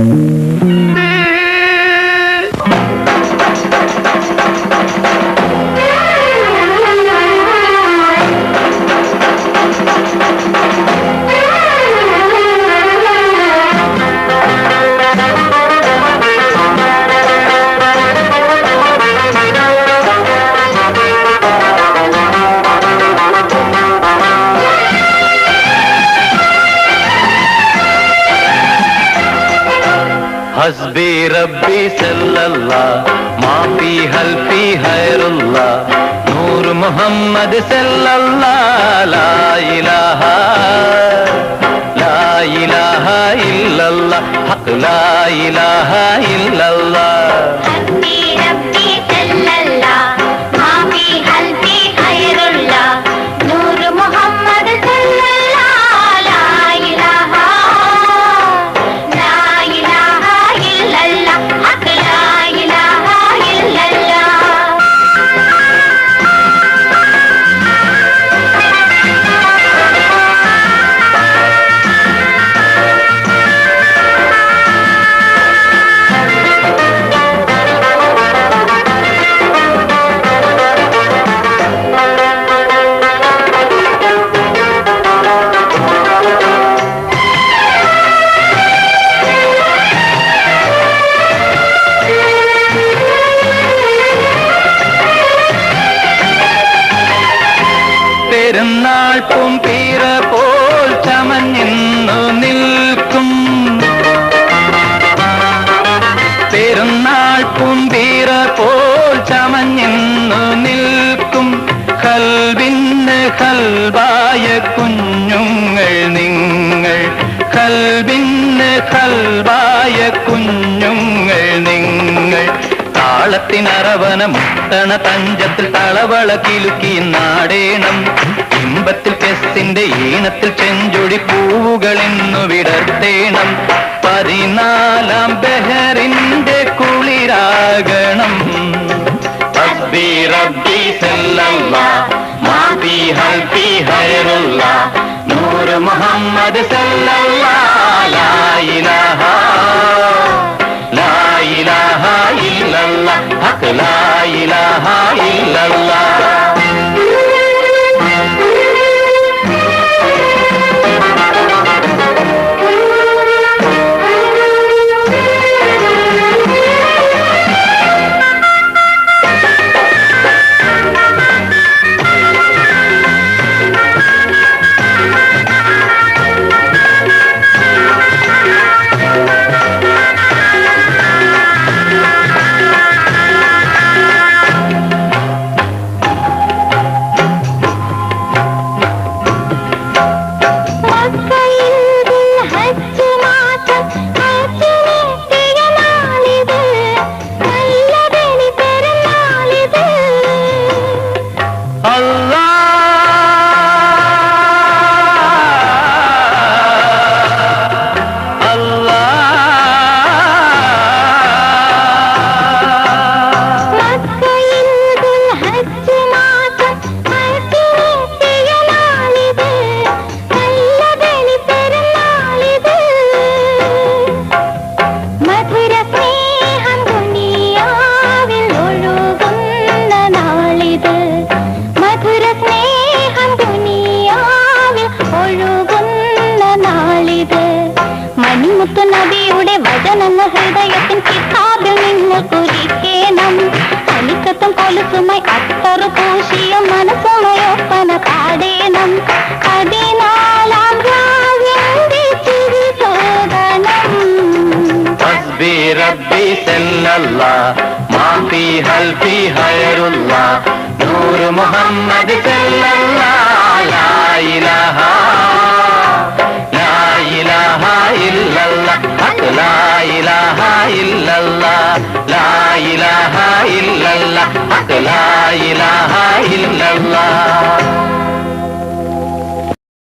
Música حسبي ربي صلى الله. ما في هل في غير الله. نور محمد صلى الله. لا إله لا إله إلا الله. حق لا إله إلا الله. حسبي ربي صلى الله പെരുന്നാൾ പൊമ്പീര പോൽ ചമഞ്ഞിന്നു നിൽക്കും. പെരുന്നാൾ പൊമ്പീര പോൽ ചമഞ്ഞിന്നു നിൽക്കും. കൽവിന് കൽവായ കുഞ്ഞുങ്ങൾ നിങ്ങൾ. കൽവിന് കൽവായ കുഞ്ഞുങ്ങൾ താളത്തിനറവന തണ തഞ്ചത്തിൽ തളവള കിലുക്കി നാടേണം. ഇമ്പത്തിൽ കെസ്സിന്റെ ഈണത്തിൽ ചെഞ്ചൊഴി പൂവുകൾ എന്നു വിടർത്തേണം. പതിനാലാം ബെഹറിന്റെ കുളിരാകണം. റബ്ബി റബ്ബി സല്ലല്ലാ മാബി നൂർ മുഹമ്മദ് സല്ലല്ലാ. മണിമുത്തു നബിയുടെ വചനങ്ങൾ ഹൃദയത്തിൻ കിതാബിൽ നിങ്ങൾ കുറിക്കണം അലിക്കത്തും കൊലുസുമായി അത്തറു പൂശിയ മനസ്സുമയൊപ്പന പാടേണം പതിനാലാം രാവിന്റെ ചിരി തോന്നണം حسبي ربي صلى الله ما في هلفي خير الله نور محمد صلى الله இலாஹா இல்லல்லா. அது லா இல்லல்லா.